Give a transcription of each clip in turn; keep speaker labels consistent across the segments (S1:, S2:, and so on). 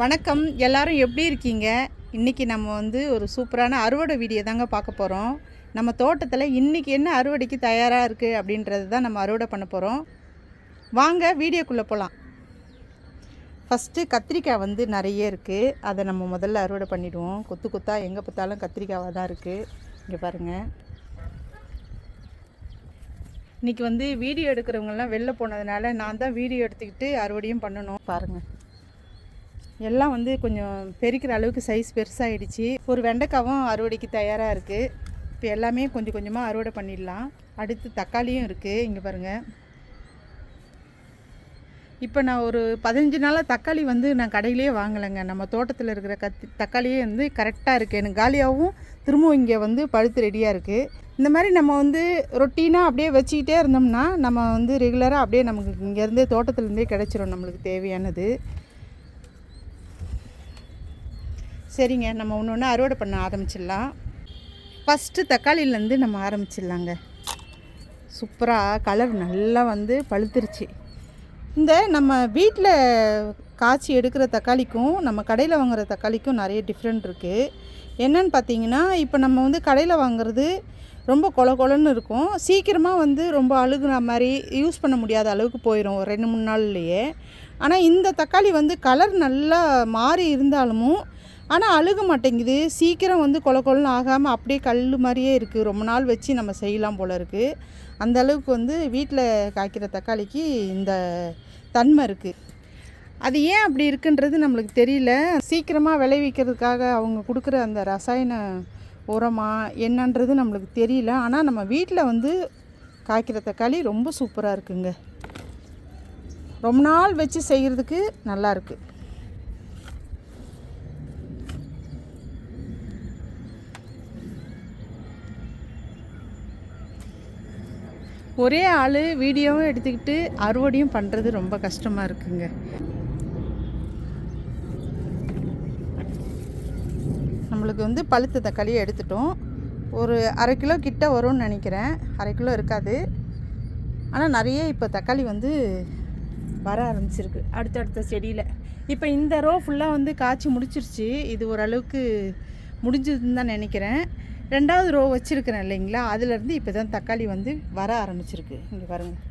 S1: வணக்கம். எல்லாரும் எப்படி இருக்கீங்க? இன்றைக்கி நம்ம வந்து ஒரு சூப்பரான அறுவடை வீடியோ தாங்க பார்க்க போகிறோம் நம்ம தோட்டத்தில் இன்றைக்கி என்ன அறுவடைக்கு தயாராக இருக்குது அப்படின்றது தான் நம்ம அறுவடை பண்ண போகிறோம் வாங்க வீடியோக்குள்ளே போகலாம் ஃபஸ்ட்டு கத்திரிக்காய் வந்து நிறைய இருக்குது அதை நம்ம முதல்ல அறுவடை பண்ணிவிடுவோம் கொத்து கொத்தாக எங்கே பார்த்தாலும் கத்திரிக்காவாக தான் இருக்குது இங்கே பாருங்கள் இன்றைக்கி வந்து வீடியோ எடுக்கிறவங்கெல்லாம் வெளில போனதுனால நான் தான் வீடியோ எடுத்துக்கிட்டு அறுவடையும் பண்ணணும். பாருங்கள் எல்லாம் வந்து கொஞ்சம் பெருக்கிற அளவுக்கு சைஸ் பெருசாகிடுச்சு ஒரு வெண்டைக்காவும் அறுவடைக்கு தயாராக இருக்குது இப்போ எல்லாமே கொஞ்சம் கொஞ்சமாக அறுவடை பண்ணிடலாம். அடுத்து தக்காளியும் இருக்குது இங்கே பாருங்கள் இப்போ நான் ஒரு பதினஞ்சு நாளாக தக்காளி வந்து நான் கடையிலேயே வாங்கலைங்க. நம்ம தோட்டத்தில் இருக்கிற கத்தி தக்காளியே வந்து கரெக்டாக இருக்குது எனக்கு காலியாகவும் திரும்பவும் இங்கே வந்து பழுத்து ரெடியாக இருக்குது இந்த மாதிரி நம்ம வந்து ரொட்டீனாக அப்படியே வச்சுக்கிட்டே இருந்தோம்னா நம்ம வந்து ரெகுலராக அப்படியே நமக்கு இங்கேருந்தே தோட்டத்துலேருந்தே கிடச்சிரும் நம்மளுக்கு தேவையானது. சரிங்க நம்ம ஒன்று ஒன்று அறுவடை பண்ண ஆரம்பிச்சிடலாம். ஃபஸ்ட்டு தக்காளியிலேருந்து நம்ம ஆரம்பிச்சிடலாங்க. சூப்பராக கலர் நல்லா வந்து பழுத்துருச்சு. இந்த நம்ம வீட்டில் காய்ச்சி எடுக்கிற தக்காளிக்கும் நம்ம கடையில் வாங்குற தக்காளிக்கும் நிறைய டிஃப்ரெண்ட் இருக்குது என்னன்னு பார்த்தீங்கன்னா இப்போ நம்ம வந்து கடையில் வாங்குறது ரொம்ப கொல கொலன்னு இருக்கும். சீக்கிரமாக வந்து ரொம்ப அழுகுற மாதிரி யூஸ் பண்ண முடியாத அளவுக்கு போயிடும் ஒரு ரெண்டு மூணு நாள்லையே. ஆனால் இந்த தக்காளி வந்து கலர் நல்லா மாறி இருந்தாலும் ஆனால் அழுக மாட்டேங்குது. சீக்கிரம் வந்து கொல கொலன்னு ஆகாமல் அப்படியே கல் மாதிரியே இருக்குது ரொம்ப நாள் வச்சு நம்ம செய்யலாம் போல் இருக்குது அந்த அளவுக்கு வந்து வீட்டில் காய்க்கிற தக்காளிக்கு இந்த தன்மை இருக்குது அது ஏன் அப்படி இருக்குன்றது நம்மளுக்கு தெரியல. சீக்கிரமாக விளைவிக்கிறதுக்காக அவங்க கொடுக்குற அந்த ரசாயன உரமா என்னன்றது நம்மளுக்கு தெரியல. ஆனால் நம்ம வீட்டில் வந்து காய்க்கிற தக்காளி ரொம்ப சூப்பராக இருக்குங்க. ரொம்ப நாள் வச்சு செய்கிறதுக்கு நல்லா ஒரே ஆள் வீடியோவும் எடுத்துக்கிட்டு அறுவடையும் பண்ணுறது ரொம்ப கஷ்டமாக இருக்குங்க. நம்மளுக்கு வந்து பழுத்த தக்காளியை எடுத்துட்டோம். ஒரு அரை கிலோ கிட்ட வரும்னு நினைக்கிறேன். அரை கிலோ இருக்காது. ஆனால் நிறைய இப்போ தக்காளி வந்து வர ஆரம்பிச்சிருக்கு. அடுத்தடுத்த செடியில். இப்போ இந்த ரோ ஃபுல்லாக வந்து காய்ச்சி முடிச்சிருச்சு. இது ஓரளவுக்கு முடிஞ்சதுன்னு தான் நினைக்கிறேன். ரெண்டாவது ரோ வச்சுருக்கிறேன் இல்லைங்களா? அதுலேருந்து இப்போ தான் தக்காளி வந்து வர ஆரம்பிச்சிருக்கு. இங்கே பாருங்கள்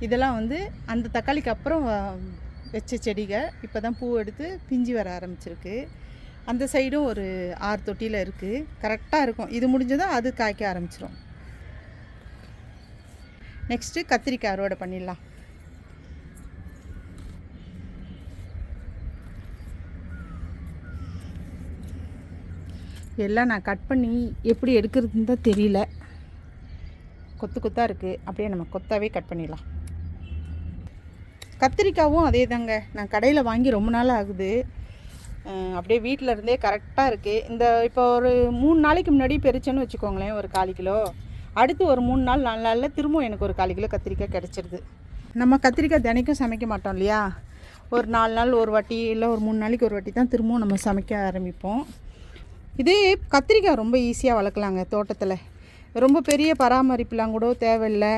S1: இதெல்லாம் வந்து அந்த தக்காளிக்கு அப்புறம் வ- வச்ச செடிகள் இப்போ தான் பூ எடுத்து பிஞ்சு வர ஆரம்பிச்சிருக்கு. அந்த சைடும் ஒரு ஆறு தொட்டியில் இருக்குது கரெக்டாக இருக்கும். இது முடிஞ்சதும் அது காய்க்க ஆரம்பிச்சிடும் நெக்ஸ்ட்டு கத்திரிக்காய் அறுவடை பண்ணிடலாம். எல்லாம் நான் கட் பண்ணி எப்படி எடுக்கிறதுன்னு தான் தெரியல. கொத்து கொத்தாக இருக்குது அப்படியே நம்ம கொத்தாவே கட் பண்ணிடலாம். கத்திரிக்காவும் அதே தாங்க. நான் கடையில் வாங்கி ரொம்ப நாள் ஆகுது. அப்படியே வீட்டில் இருந்தே கரெக்டாக இருக்குது இந்த இப்போ ஒரு மூணு நாளைக்கு முன்னாடி பெருச்சேன்னு வச்சுக்கோங்களேன் ஒரு கால் கிலோ. அடுத்து ஒரு மூணு நாள் நாலு நாளில் திரும்பவும் எனக்கு ஒரு கால் கிலோ கத்திரிக்காய் கிடச்சிருது. நம்ம கத்திரிக்காய் தினைக்கும் சமைக்க மாட்டோம் இல்லையா? ஒரு நாலு நாள் ஒரு வாட்டி இல்லை ஒரு மூணு நாளைக்கு ஒரு வாட்டி தான் திரும்பவும் நம்ம சமைக்க ஆரம்பிப்போம். இதே கத்திரிக்காய் ரொம்ப ஈஸியாக வளர்க்கலாங்க தோட்டத்தில். ரொம்ப பெரிய பராமரிப்புலாம் கூட தேவையில்லை.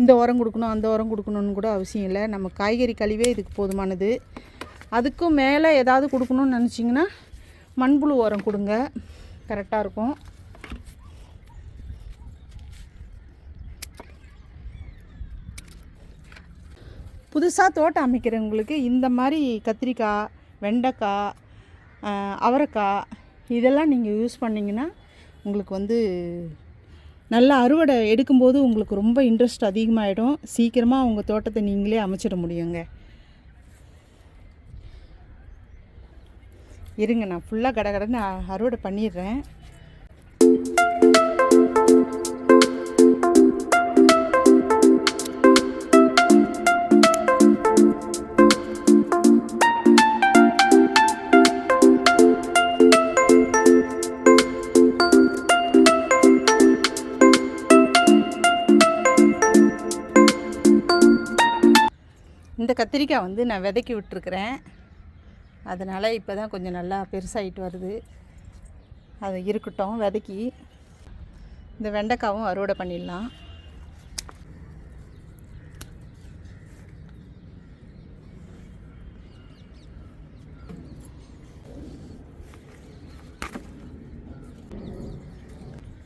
S1: இந்த உரம் கொடுக்கணும் அந்த உரம் கொடுக்கணும்னு கூட அவசியம் இல்லை. நம்ம காய்கறி கழிவே இதுக்கு போதுமானது. அதுக்கும் மேலே ஏதாவது கொடுக்கணும்னு நினச்சிங்கன்னா மண்புழு உரம் கொடுங்க. கரெக்டாக இருக்கும். புதுசாக தோட்டம் அமைக்கிறவங்களுக்கு இந்த மாதிரி கத்திரிக்காய் வெண்டைக்காய் அவரைக்காய் இதெல்லாம் நீங்கள் யூஸ் பண்ணிங்கன்னா உங்களுக்கு வந்து நல்ல அறுவடை எடுக்கும்போது உங்களுக்கு ரொம்ப இன்ட்ரெஸ்ட் அதிகமாகிடும் சீக்கிரமாக உங்கள் தோட்டத்தை நீங்களே அமைச்சிட முடியுங்க. இருங்க நான் ஃபுல்லாக கடகடன்னு அ- அறுவடை பண்ணிடுறேன். இந்த கத்திரிக்காய் வந்து நான் விதைக்கி விட்டுருக்குறேன். அதனால் இப்போ தான் கொஞ்சம் நல்லா பெருசாகிட்டு வருது. அது இருக்கட்டும் விதைக்கி. இந்த வெண்டைக்காவும் அறுவடை பண்ணிடலாம்.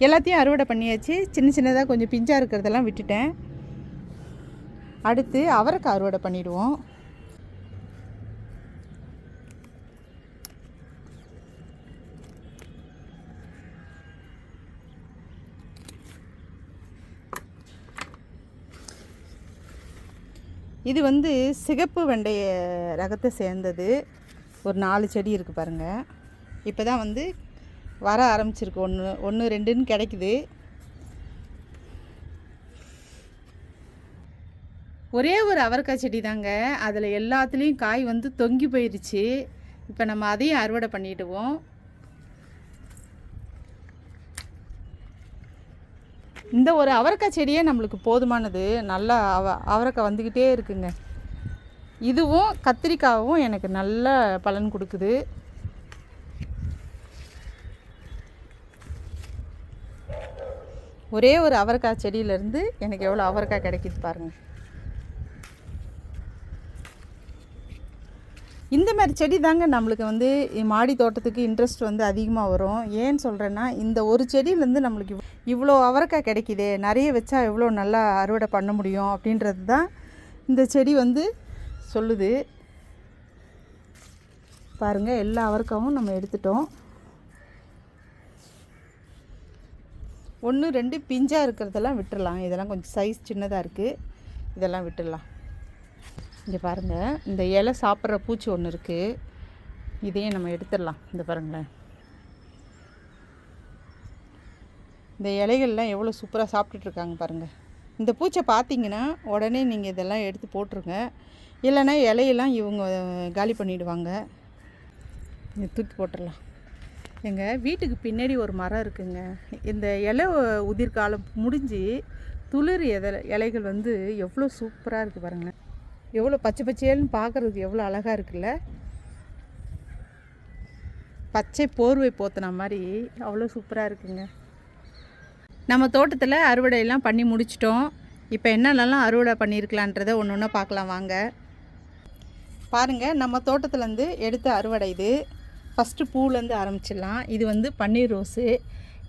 S1: எல்லாத்தையும் அறுவடை பண்ணியாச்சு. சின்ன சின்னதாக கொஞ்சம் பிஞ்சாக இருக்கிறதெல்லாம் விட்டுட்டேன். அடுத்து அவரைக்காய் அறுவடை பண்ணிவிடுவோம் இது வந்து சிகப்பு வெண்டைய ரகத்தை சேர்ந்தது. ஒரு நாலு செடி இருக்குது பாருங்கள் இப்போ தான் வந்து வர ஆரம்பிச்சிருக்கு. ஒன்று ஒன்று ரெண்டுன்னு கிடைக்குது. ஒரே ஒரு அவரைக்காய் செடி தாங்க. அதில் எல்லாத்துலேயும் காய் வந்து தொங்கி போயிருச்சு. இப்போ நம்ம அதையும் அறுவடை பண்ணிவிடுவோம் இந்த ஒரு அவரைக்காய் செடியே நம்மளுக்கு போதுமானது. நல்லா அவ அவரைக்காய் வந்துக்கிட்டே இருக்குங்க. இதுவும் கத்திரிக்காவும் எனக்கு நல்ல பலன் கொடுக்குது. ஒரே ஒரு அவரைக்காய் செடியிலேருந்து எனக்கு எவ்வளோ அவரைக்காய் கிடைக்குது பாருங்கள் இந்த மாதிரி செடி தாங்க நம்மளுக்கு வந்து மாடி தோட்டத்துக்கு இன்ட்ரெஸ்ட் வந்து அதிகமாக வரும். ஏன்னு சொல்கிறேன்னா இந்த ஒரு செடியிலேருந்து நம்மளுக்கு இவ்வளோ அவரைக்காய் கிடைக்கிதே நிறைய வச்சா எவ்வளோ நல்லா அறுவடை பண்ண முடியும் அப்படின்றது தான் இந்த செடி வந்து சொல்லுது. பாருங்கள் எல்லா அவரைக்காவும் நம்ம எடுத்துட்டோம். ஒன்று ரெண்டு பிஞ்சாக இருக்கிறதெல்லாம் விட்டுடலாம் இதெல்லாம் கொஞ்சம் சைஸ் சின்னதாக இருக்குது இதெல்லாம் விட்டுடலாம் இங்கே பாருங்கள் இந்த இலை சாப்பிட்ற பூச்சி ஒன்று இருக்குது இதையும் நம்ம எடுத்துடலாம். இந்த பாருங்களேன். இந்த இலைகள்லாம் எவ்வளோ சூப்பராக சாப்பிட்டுட்ருக்காங்க பாருங்கள் இந்த பூச்சை பார்த்தீங்கன்னா உடனே நீங்கள் இதெல்லாம் எடுத்து போட்டுருங்க. இல்லைன்னா இலையெல்லாம் இவங்க காலி பண்ணிடுவாங்க. இதை தூக்கி போட்டுடலாம். எங்கள் வீட்டுக்கு பின்னாடி ஒரு மரம் இருக்குங்க. இந்த இலை உதிர்காலம் முடிஞ்சு துளிர் எதை இலைகள் வந்து எவ்வளோ சூப்பராக இருக்குது பாருங்களேன். எவ்வளோ பச்சை பச்சையல்னு பார்க்குறதுக்கு எவ்வளோ அழகாக இருக்குல்ல? பச்சை போர்வை போத்தின மாதிரி அவ்வளோ சூப்பராக இருக்குங்க. நம்ம தோட்டத்தில் அறுவடையெல்லாம் பண்ணி முடிச்சிட்டோம். இப்போ என்னென்னலாம் அறுவடை பண்ணியிருக்கலான்றதை ஒன்று ஒன்றா பார்க்கலாம் வாங்க. பாருங்கள் நம்ம தோட்டத்துலேருந்து எடுத்த அறுவடை இது. ஃபஸ்ட்டு பூலேருந்து ஆரம்பிச்சிடலாம். இது வந்து பன்னீர் ரோஸு.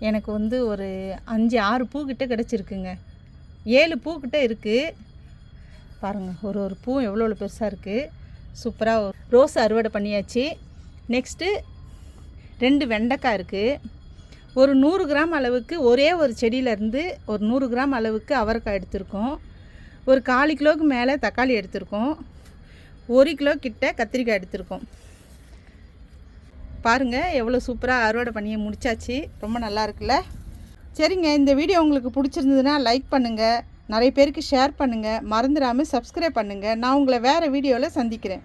S1: எனக்கு வந்து ஒரு அஞ்சு ஆறு பூ கிடச்சிருக்குங்க. ஏழு பூ இருக்குது பாருங்கள் ஒரு ஒரு பூ எவ்வளோ எவ்வளோ பெருசாக இருக்குது சூப்பராக ரோஸ் அறுவடை பண்ணியாச்சு. நெக்ஸ்ட்டு ரெண்டு வெண்டைக்காய் இருக்குது ஒரு நூறு கிராம் அளவுக்கு ஒரே ஒரு செடியிலேருந்து ஒரு நூறு கிராம் அளவுக்கு அவரைக்காய் எடுத்திருக்கோம். ஒரு காலு கிலோவுக்கு மேலே தக்காளி எடுத்திருக்கோம். ஒரு கிலோ கிட்ட கத்திரிக்காய் எடுத்திருக்கோம். பாருங்கள் எவ்வளோ சூப்பராக அறுவடை பண்ணி முடிச்சாச்சு. ரொம்ப நல்லா இருக்குல்ல? சரிங்க இந்த வீடியோ உங்களுக்கு பிடிச்சிருந்ததுன்னா லைக் பண்ணுங்கள் நிறைய பேருக்கு ஷேர் பண்ணுங்கள் மறந்துடாமல் சப்ஸ்கிரைப் பண்ணுங்கள் நான் உங்களை வேறு வீடியோவில் சந்திக்கிறேன்.